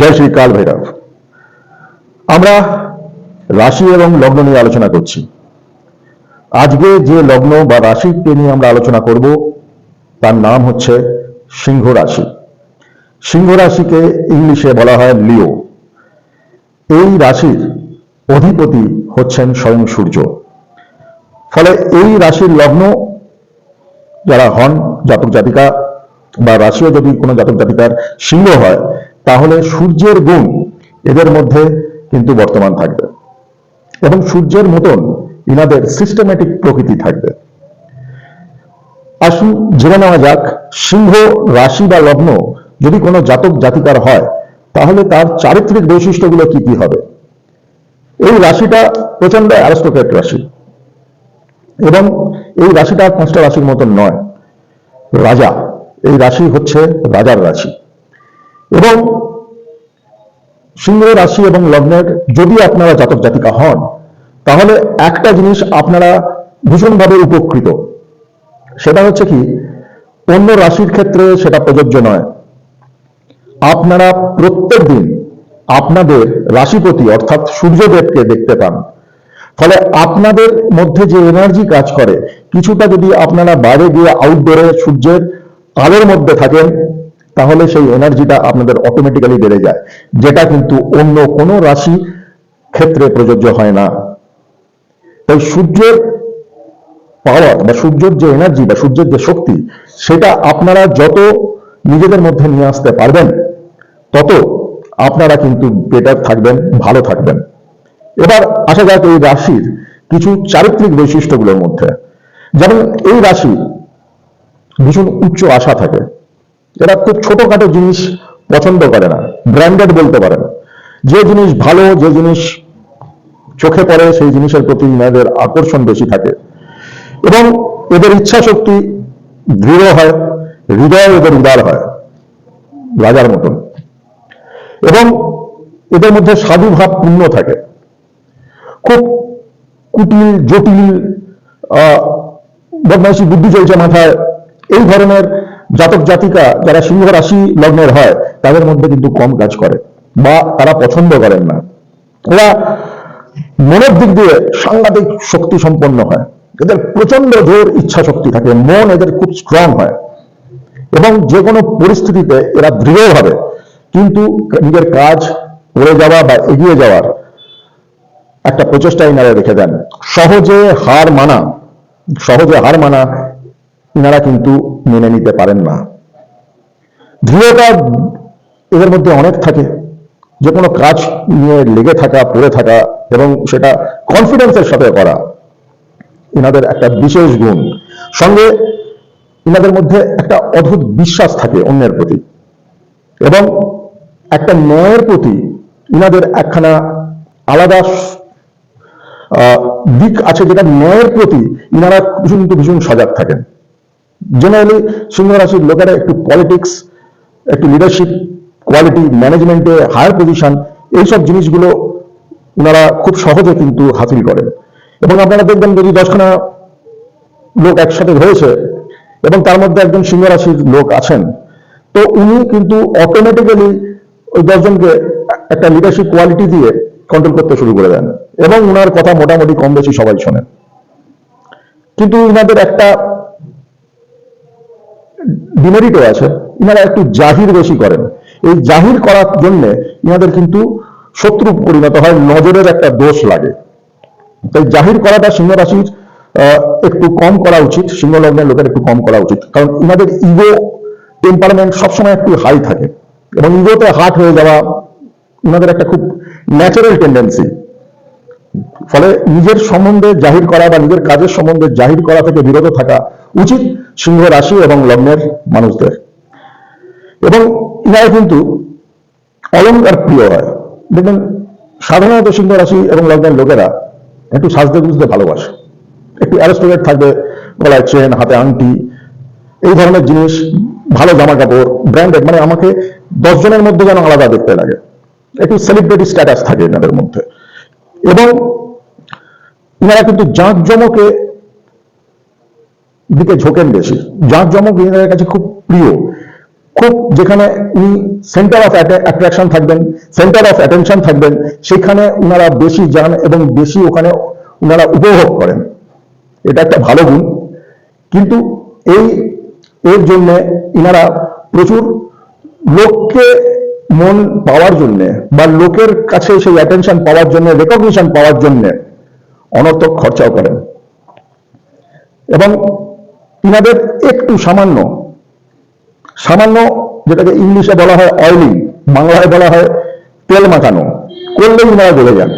জয় শ্রী কাল ভৈরব। আমরা রাশি এবং লগ্ন নিয়ে আলোচনা করছি। আজকে যে লগ্ন বা রাশিকে নিয়ে আমরা আলোচনা করব, তার নাম হচ্ছে সিংহ রাশি। সিংহ রাশিকে ইংলিশে বলা হয় লিও। এই রাশির অধিপতি হচ্ছেন স্বয়ং সূর্য। ফলে এই রাশির লগ্ন যারা হন জাতক জাতিকা বা রাশিও যদি কোনো জাতক জাতিকার সিংহ হয় তাহলে সূর্যের গুণ এদের মধ্যে কিন্তু বর্তমান থাকবে। এবং সূর্যের মতন ইনাদের সিস্টেমেটিক প্রকৃতি থাকবে। আসুন জেনে নেওয়া যাক, সিংহ, রাশি বা লগ্ন যদি কোনো জাতক জাতিকার হয়, তাহলে তার চারিত্রিক বৈশিষ্ট্যগুলো কি কি হবে? এই রাশিটা প্রচণ্ড অ্যারস্টোক্রেট রাশি। এবং এই রাশিটা পাঁচটা রাশির মতন নয়। রাজা, এই রাশি হচ্ছে রাজার রাশি। এবং সিংহ রাশি এবং লগ্নের যদি আপনারা জাতক জাতিকা হন, তাহলে একটা জিনিস আপনারা ভীষণভাবে উপকৃত। সেটা হচ্ছে কি, অন্য রাশির ক্ষেত্রে সেটা প্রযোজ্য নয়। আপনারা প্রত্যেক দিন আপনাদের রাশিপতি অর্থাৎ সূর্যদেবকে দেখতে পান। ফলে আপনাদের মধ্যে যে এনার্জি কাজ করে, কিছুটা যদি আপনারা বাইরে গিয়ে আউটডোরে সূর্যের আলোর মধ্যে থাকেন তাহলে সেই এনার্জিটা আপনাদের অটোমেটিক্যালি বেড়ে যায়। যেটা কিন্তু অন্য কোনো রাশি ক্ষেত্রে প্রযোজ্য হয় না। তাই সূর্যের পাওয়ার বা সূর্যের যে এনার্জি বা সূর্যের যে শক্তি, সেটা আপনারা যত নিজেদের মধ্যে নিয়ে আসতে পারবেন, তত আপনারা কিন্তু বেটার থাকবেন, ভালো থাকবেন। এবার আসা যাক এই রাশির কিছু চারিত্রিক বৈশিষ্ট্যগুলোর মধ্যে। যেমন এই রাশি ভীষণ উচ্চ আশা থাকে। এরা খুব ছোটখাটো জিনিস পছন্দ করে না ব্র্যান্ডেড বলতে পারেন। যে জিনিস ভালো যে জিনিস চোখে পড়ে সেই জিনিসের প্রতি এদের আকর্ষণ বেশি থাকে। এবং এদের ইচ্ছা শক্তি দৃঢ় হয় হৃদয় এদের উদার হয় রাজার মতন। এবং এদের মধ্যে সাধু ভাব পূর্ণ থাকে। খুব কুটিল জটিল আহ, বদমাইশি বুদ্ধি চলছে মাথায় এই ধরনের জাতক জাতিকা যারা সিংহ রাশি লগ্নের হয়, তাদের মধ্যে কিন্তু কম কাজ করে বা তারা পছন্দ করেন না। এরা মনের দিক দিয়ে সাংঘাতিক শক্তি সম্পন্ন হয়। এদের প্রচণ্ড জোর ইচ্ছা শক্তি থাকে, মন এদের খুব স্ট্রং হয়। এবং যে কোনো পরিস্থিতিতে এরা দৃঢ় হবে কিন্তু নিজের কাজ করে যাওয়া বা এগিয়ে যাওয়ার একটা প্রচেষ্টা ইনারা রেখে দেন। সহজে হার মানা, সহজে হার মানা ইনারা কিন্তু মেনে নিতে পারেন না। দৃঢ়তা এদের মধ্যে অনেক থাকে। যে কোনো কাজ নিয়ে লেগে থাকা, পড়ে থাকা এবং সেটা কনফিডেন্সের সাথে করা এনাদের একটা বিশেষ গুণ। সঙ্গে এনাদের মধ্যে একটা অদ্ভুত বিশ্বাস থাকে অন্যের প্রতি এবং একটা ন্যায়ের প্রতি ইনাদের একখানা আলাদা দিক আছে যেটা ন্যায়ের প্রতি ইনারা ভীষণ ভীষণ সজাগ থাকেন। জেনারেলি সিংহ রাশির লোকেরা একটু পলিটিক্স একটু লিডারশিপ কোয়ালিটি ম্যানেজমেন্টে হায়ার পজিশন এইসব জিনিসগুলো ওনারা খুব সহজে কিন্তু হাসিল করেন। এবং আপনারা দেখবেন যদি দশখানা লোক একসাথে রয়েছে এবং তার মধ্যে একজন সিংহ রাশির লোক আছেন, তো উনি কিন্তু অটোমেটিক্যালি ওই দশজনকে একটা লিডারশিপ কোয়ালিটি দিয়ে কন্ট্রোল করতে শুরু করে দেন। এবং ওনার কথা মোটামুটি কম বেশি সবাই শোনেন। কিন্তু ইনাদের একটা ডিমেরিটও আছে, ইনারা একটু জাহির বেশি করেন। এই জাহির করার জন্য ইনাদের কিন্তু শত্রু পরিণত হয়, নজরের একটা দোষ লাগে। তাই জাহির করাটা সিংহ রাশির একটু কম করা উচিত সিংহ লগ্নের লোকের একটু কম করা উচিত। কারণ ইনাদের ইগো টেম্পারমেন্ট সবসময় একটু হাই থাকে এবং ইগোতে হার্ট হয়ে যাওয়া ইনাদের একটা খুব ন্যাচারাল টেন্ডেন্সি ফলে নিজের সম্বন্ধে জাহির করা বা নিজের কাজের সম্বন্ধে জাহির করা থেকে বিরত থাকা উচিত সিংহ রাশি এবং লগ্নের মানুষদের। এবং ইনারা কিন্তু অলঙ্কার প্রিয় হয়। দেখবেন সাধারণত সিংহ রাশি এবং লগ্নের লোকেরা একটু সাজতে বুঝতে ভালোবাসে। একটু অ্যারোস্টোরেট থাকবে, গলায় চেন, হাতে আংটি, এই ধরনের জিনিস, ভালো জামা কাপড় ব্র্যান্ডেড মানে আমাকে দশজনের মধ্যে যেন আলাদা দেখতে লাগে। একটু সেলিব্রিটি স্ট্যাটাস থাকে এনাদের মধ্যে। এবং ইনারা কিন্তু জাঁক জমকে দিকে ঝোঁকেন বেশি। জাঁক জমক ইনাদের কাছে খুব প্রিয়। খুব যেখানে উনি সেন্টার অফ অ্যাট্রাকশন থাকবেন সেন্টার অফ অ্যাটেনশন থাকবেন, সেখানে উনারা বেশি যান এবং বেশি ওখানে উনারা উপভোগ করেন। এটা একটা ভালো গুণ। কিন্তু এই, এর জন্য ইনারা প্রচুর লোককে মন পাওয়ার জন্যে বা লোকের কাছে সেই অ্যাটেনশন পাওয়ার জন্য রেকগনিশন পাওয়ার জন্যে অনর্থক খরচাও করেন। এবং ইনাদের একটু সামান্য সামান্য যেটাকে ইংলিশে বলা হয় অয়েলিং বাংলায় বলা হয় তেল মাখানো, করলেই ইনারা গলে যান।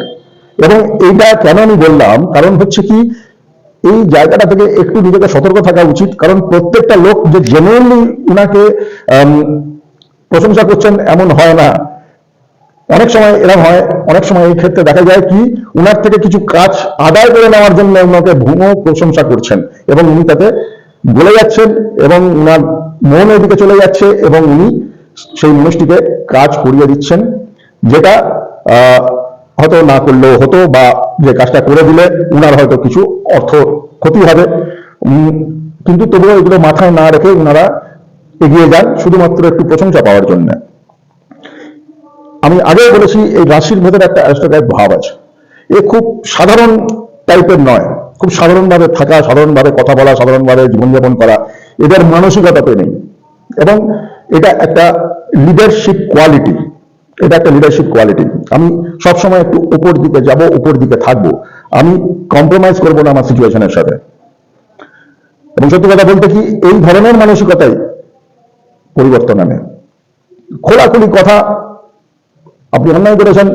এবং এইটা কেন আমি বললাম, কারণ হচ্ছে কি, এই জায়গাটা থেকে একটু নিজেকে সতর্ক থাকা উচিত, কারণ প্রত্যেকটা লোক যে জেনুইনলি উনাকে প্রশংসা করছেন এমন হয় না। অনেক সময় এরকম হয়, অনেক সময় এই ক্ষেত্রে দেখা যায় কি, উনার থেকে কিছু কাজ আদায় করে নেওয়ার জন্য উনাকে ভুঙো প্রশংসা করছেন, এবং উনি তাতে বলে যাচ্ছেন এবং উনার মন এদিকে চলে যাচ্ছে এবং উনি সেই মানুষটিকে কাজ করিয়ে দিচ্ছেন, যেটা হয়তো না করলেও হতো বা যে কাজটা করে দিলে উনার হয়তো কিছু অর্থ ক্ষতি হবে। কিন্তু তবুও এগুলো মাথায় না রেখে উনারা এগিয়ে যান শুধুমাত্র একটু প্রশংসা পাওয়ার জন্য। আমি আগেও বলেছি, এই রাশির ভেতরে একটা অ্যারিস্টোক্র্যাট ভাব আছে। এ খুব সাধারণ টাইপের নয়। খুব সাধারণভাবে থাকা, সাধারণভাবে কথা বলা, সাধারণভাবে জীবনযাপন করা, এদের মানসিকতাতে নেই এবং এটা একটা লিডারশিপ কোয়ালিটি এটা একটা লিডারশিপ কোয়ালিটি আমি সবসময় একটু উপর দিকে যাব, উপর দিকে থাকব। আমি কম্প্রোমাইজ করব না আমার সিচুয়েশনের সাথে। এবং সত্যি কথা বলতে কি, এই ধরনের মানসিকতাই পরিবর্তন আনে। খোলাখুলি কথা আপনি অন্যায় করেছেন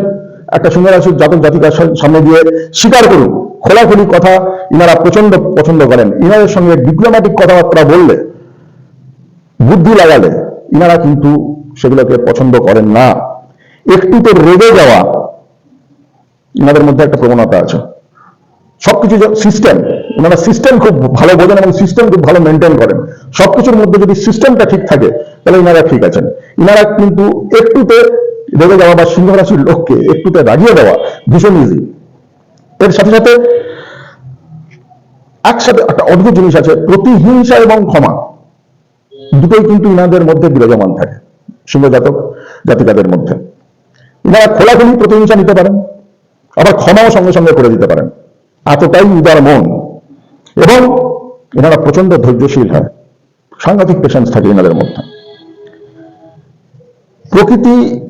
একটা সুন্দর রাশির জাতক জাতিকার সামনে দিয়ে স্বীকার করুন। খোলাখুলি কথা ইনারা প্রচণ্ড পছন্দ করেন। ইনাদের সঙ্গে ডিপ্লোম্যাটিক কথাবার্তা বললে, বুদ্ধি লাগালে ইনারা কিন্তু সেগুলোকে পছন্দ করেন না। একটু তো রেগে যাওয়া ইনাদের মধ্যে একটা প্রবণতা আছে। সবকিছু সিস্টেম ওনারা সিস্টেম খুব ভালো বোঝেন এবং সিস্টেম খুব ভালো মেনটেন করেন। সবকিছুর মধ্যে যদি সিস্টেমটা ঠিক থাকে, তাহলে ইনারা ঠিক আছেন। ইনারা কিন্তু একটুতে রেগে যাওয়া বা সিংহ রাশির লোককে একটুতে রাগিয়ে দেওয়া ভীষণ ইজি এর সাথে সাথে একসাথে একটা অদ্ভুত জিনিস আছে, প্রতিহিংসা এবং ক্ষমা। দুটোই কিন্তু ইনাদের মধ্যে বিরাজমান থাকে সিংহ জাতক জাতিকাদের মধ্যে। ইনারা খোলাখুলি প্রতিহিংসা নিতে পারেন, আবার ক্ষমাও সঙ্গে সঙ্গে করে দিতে পারেন। এতটাই উদার মন। এবং এনারা প্রচণ্ড ধৈর্যশীল হয়। সাংঘাতিক পেশেন্স থাকে এনাদের মধ্যে। প্রকৃতি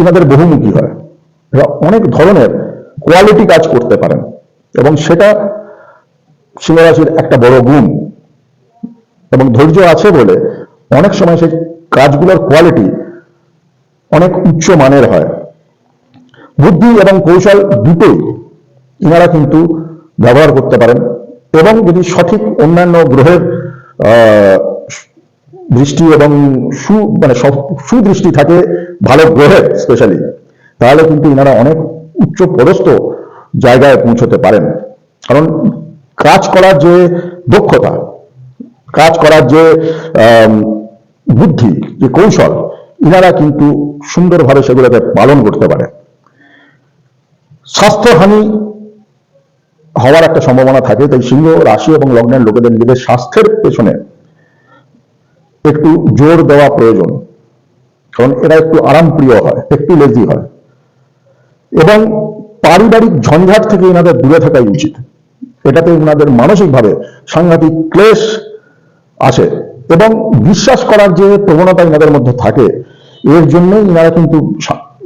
এনাদের বহুমুখী হয়। এরা অনেক ধরনের কোয়ালিটি কাজ করতে পারেন এবং সেটা সিংহরাশির একটা বড় গুণ। এবং ধৈর্য আছে বলে অনেক সময় সেই কাজগুলোর কোয়ালিটি অনেক উচ্চ মানের হয়। বুদ্ধি এবং কৌশল দুটোই ইনারা কিন্তু ব্যবহার করতে পারেন এবং যদি সঠিক অন্যান্য গ্রহের দৃষ্টি এবং সু মানে সুদৃষ্টি থাকে ভালো গ্রহের স্পেশালি তাহলে কিন্তু ইনারা অনেক উচ্চ পদস্থ জায়গায় পৌঁছতে পারেন। কারণ কাজ করার যে দক্ষতা, কাজ করার যে বুদ্ধি, যে কৌশল, ইনারা কিন্তু সুন্দরভাবে সেগুলোকে পালন করতে পারে। স্বাস্থ্যহানি হওয়ার একটা সম্ভাবনা থাকে, তাই সিংহ, রাশি এবং লগ্নের লোকেদের নিজেদের স্বাস্থ্যের পেছনে একটু জোর দেওয়া প্রয়োজন। কারণ এরা একটু আরামপ্রিয় হয়, একটু লেজি হয়। এবং পারিবারিক ঝঞ্ঝাট থেকে এনাদের দূরে থাকাই উচিত। এটাতে ওনাদের মানসিকভাবে সাংঘাতিক ক্লেশ আসে এবং বিশ্বাস করার যে প্রবণতা এনাদের মধ্যে থাকে, এর জন্যই ইনারা কিন্তু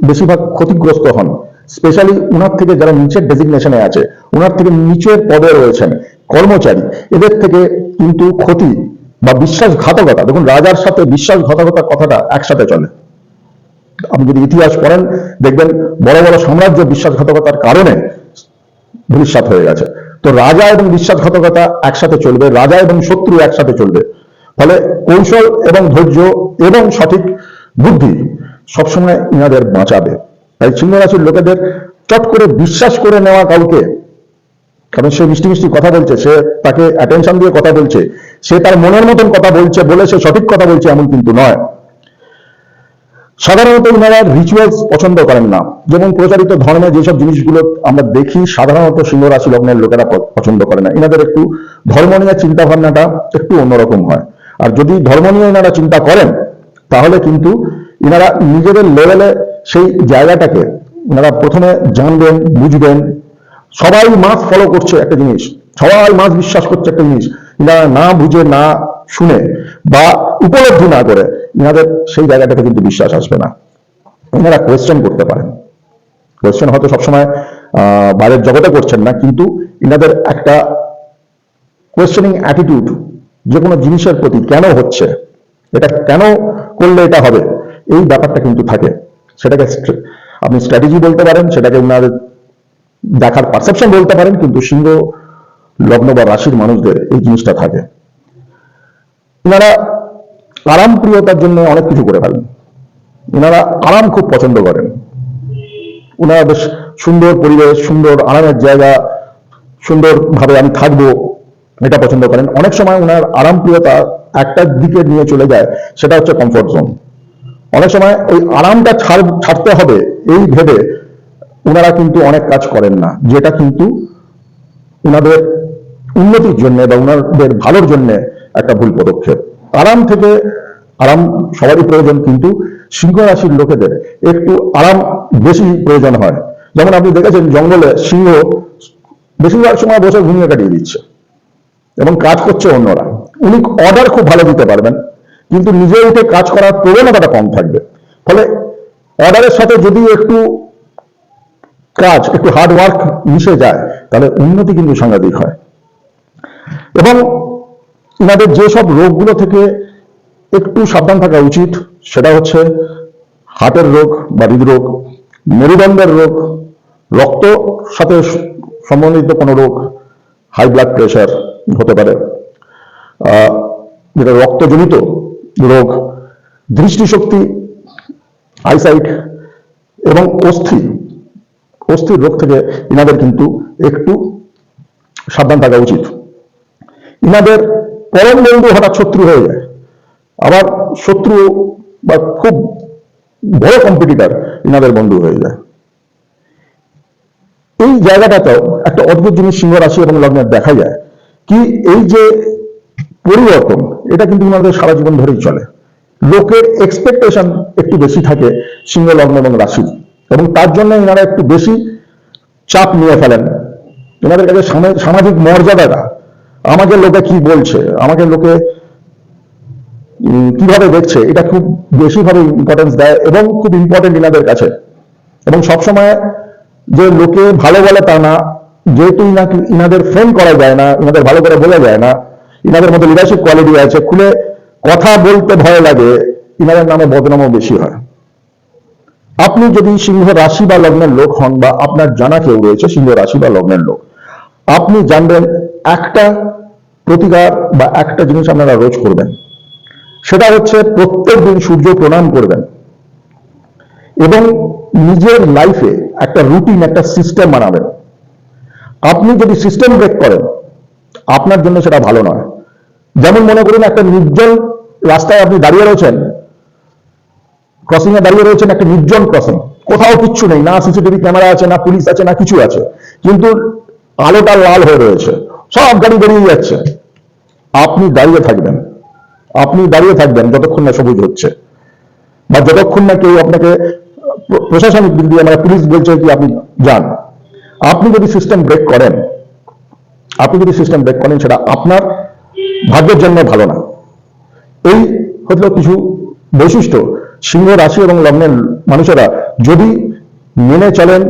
বেশিরভাগ ক্ষতিগ্রস্ত হন। স্পেশালি উনার থেকে যারা নিচের ডেজিগনেশনে আছে, উনার থেকে নিচের পদে রয়েছেন কর্মচারী, এদের থেকে কিন্তু ক্ষতি বা বিশ্বাসঘাতকতা। দেখুন, রাজার সাথে বিশ্বাসঘাতকতা কথাটা একসাথে চলে। আপনি যদি ইতিহাস পড়েন, দেখবেন বড় বড় সাম্রাজ্য বিশ্বাসঘাতকতার কারণে ভবিষ্যৎ হয়ে গেছে। তো রাজা এবং বিশ্বাসঘাতকতা একসাথে চলবে, রাজা এবং শত্রু একসাথে চলবে। ফলে কৌশল এবং ধৈর্য এবং সঠিক বুদ্ধি সবসময় ইনাদের বাঁচাবে। তাই সিংহ রাশির লোকেদের চট করে বিশ্বাস করে নেওয়া কাউকে কারণ সে মিষ্টি মিষ্টি কথা বলছে, সে তাকে অ্যাটেনশন দিয়ে কথা বলছে, সে তার মনের মতন কথা বলছে বলে সে সঠিক কথা বলছে এমন কিন্তু নয়। সাধারণত ইনারা রিচুয়ালস পছন্দ করেন না। যেমন প্রচারিত ধর্মে যেসব জিনিসগুলো আমরা দেখি, সাধারণত সিংহ রাশি লগ্নের লোকেরা পছন্দ করে না। ইনাদের একটু ধর্ম নিয়ে চিন্তা ভাবনাটা একটু অন্যরকম হয়। আর যদি ধর্ম নিয়ে এনারা চিন্তা করেন, তাহলে কিন্তু এনারা নিজেদের লেভেলে সেই জায়গাটাকে এনারা প্রথমে জানবেন, বুঝবেন সবাই মাস ফলো করছে একটা জিনিস। সবাই মাস বিশ্বাস করছে একটা জিনিস। এনারা না বুঝে, না শুনে বা উপলব্ধি না করে এনাদের সেই জায়গাটাকে কিন্তু বিশ্বাস আসবে না। এনারা কোয়েশ্চেন করতে পারেন। কোয়েশ্চেন হয়তো সবসময় বাইরের জগতে করছেন না, কিন্তু এনাদের একটা কোয়েশ্চেনিং অ্যাটিটিউড যে কোনো জিনিসের প্রতি কেন হচ্ছে, এটা কেন করলে এটা হবে, এই ব্যাপারটা কিন্তু থাকে। সেটাকে আপনি স্ট্র্যাটেজি বলতে পারেন, সেটাকে ওনাদের দেখার পারসেপশন বলতে পারেন, কিন্তু সিংহ লগ্ন বা রাশির মানুষদের এই জিনিসটা থাকে। এনারা আরাম প্রিয়তার জন্য অনেক কিছু করে ফেলেন। এনারা আরাম খুব পছন্দ করেন। ওনারা বেশ সুন্দর পরিবেশ, সুন্দর আরামের জায়গা, সুন্দরভাবে আমি থাকব এটা পছন্দ করেন। অনেক সময় ওনার আরামপ্রিয়তা একটা দিকে নিয়ে চলে যায়, সেটা হচ্ছে কমফোর্ট জোন অনেক সময় ওই আরামটা ছাড়, ছাড়তে হবে, এই ভেবে ওনারা কিন্তু অনেক কাজ করেন না, যেটা কিন্তু ওনাদের উন্নতির জন্য বা ওনাদের ভালোর জন্য একটা ভুল পদক্ষেপ। আরাম থেকে আরাম সবারই প্রয়োজন কিন্তু সিংহ রাশির লোকেদের, একটু আরাম বেশি প্রয়োজন হয়। যেমন আপনি দেখেছেন জঙ্গলে সিংহ বেশিরভাগ সময় বসে ঘুমিয়ে কাটিয়ে দিচ্ছে এবং কাজ করছে অন্যরা। উনি অর্ডার খুব ভালো দিতে পারবেন, কিন্তু নিজে উঠে কাজ করার প্রবণতাটা কম থাকবে। ফলে অর্ডারের সাথে যদি একটু কাজ, একটু হার্ড ওয়ার্ক মিশে যায়, তাহলে উন্নতি কিন্তু সাংঘাতিক হয়। এবং এনাদের যেসব রোগগুলো থেকে একটু সাবধান থাকা উচিত, সেটা হচ্ছে হার্টের রোগ বা হৃদরোগ, মেরুদণ্ডের রোগ, রক্ত সাথে সম্বন্ধিত কোনো রোগ হাই ব্লাড প্রেশার হতে পারে। যেটা রক্তজনিত রোগ, দৃষ্টিশক্তি আইসাইট এবং অস্থি অস্থির রোগ থেকে ইনাদের কিন্তু একটু সাবধান থাকা উচিত। ইনাদের পরম বন্ধু হঠাৎ শত্রু হয়ে যায়। আবার শত্রু বা খুব বড় কম্পিটিটার ইনাদের বন্ধু হয়ে যায়। এই জায়গাটাতেও একটা অদ্ভুত জিনিস সিংহ রাশি এবং লগ্নের দেখা যায় কি এই যে পরিবর্তন, এটা কিন্তু ওনাদের সারা জীবন ধরেই চলে। লোকের এক্সপেকটেশন একটু বেশি থাকে সিংহ, লগ্ন এবং রাশি এবং তার জন্য এনারা একটু বেশি চাপ নিয়ে ফেলেন। এনাদের কাছে সামা- সামাজিক মর্যাদাটা আমাকে লোকে কি বলছে? আমাকে লোকে কীভাবে দেখছে? এটা খুব বেশিভাবে ইম্পর্টেন্স দেয় এবং খুব ইম্পর্টেন্ট ইনাদের কাছে। এবং সবসময় যে লোকে ভালো বলে তা না, যেহেতু ইনাকে, ইনাদের ফ্রেন্ড করা যায় না, ইনাদের ভালো করে বোঝা যায় না, ইনাদের মধ্যে লিডারশিপ কোয়ালিটি আছে, খুলে কথা বলতে ভয় লাগে, ইনাদের নামে বদনামও বেশি হয়। আপনি যদি সিংহ রাশি বা লগ্নের লোক হন বা আপনার জানা কেউ রয়েছে, সিংহ রাশি বা লগ্নের লোক, আপনি জানবেন একটা প্রতিকার বা একটা জিনিস আপনারা রোজ করবেন। সেটা হচ্ছে প্রত্যেক দিন সূর্য প্রণাম করবেন এবং নিজের লাইফে একটা রুটিন একটা সিস্টেম বানাবেন। আপনি যদি সিস্টেম ব্রেক করেন, আপনার জন্য সেটা ভালো নয়। যেমন মনে করুন একটা নির্জন রাস্তায় আপনি দাঁড়িয়ে রয়েছেন ক্রসিং এ দাঁড়িয়ে রয়েছেন একটা নির্জন ক্রসিং কোথাও কিচ্ছু নেই, না সিসিটিভি ক্যামেরা আছে, না পুলিশ আছে, না কিছু আছে। কিন্তু আলোটা লাল হয়ে রয়েছে। সব গাড়ি বেরিয়ে যাচ্ছে। আপনি দাঁড়িয়ে থাকবেন। আপনি দাঁড়িয়ে থাকবেন যতক্ষণ না সবুজ হচ্ছে। বা যতক্ষণ না কেউ আপনাকে প্রশাসনিক দিক দিয়ে মানে পুলিশ বলছে কি আপনি যান। আপনি যদি সিস্টেম ব্রেক করেন, আপনি যদি সিস্টেম ব্রেক করেন, সেটা আপনার ভাগ্যের জন্য ভালো না। এই হলো কিছু বৈশিষ্ট্য। সিংহ রাশি এবং লগ্নের মানুষেরা যদি মেনে চলেন,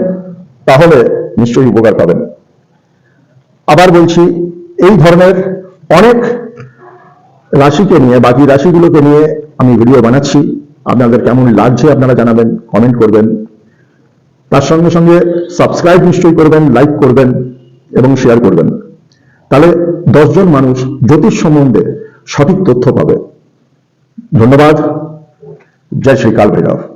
তাহলে নিশ্চয়ই উপকার পাবেন। আবার বলছি, এই ধরনের অনেক রাশিকে নিয়ে, বাকি রাশিগুলোকে নিয়ে আমি ভিডিও বানাচ্ছি। আপনাদের কেমন লাগছে আপনারা জানাবেন কমেন্ট করবেন। তার সঙ্গে সঙ্গে সাবস্ক্রাইব নিশ্চয়ই করবেন লাইক করবেন এবং শেয়ার করবেন। তাহলে দশজন মানুষ জ্যোতিষ সম্বন্ধে সঠিক তথ্য পাবে। ধন্যবাদ। জয় শ্রী কাল ভৈরব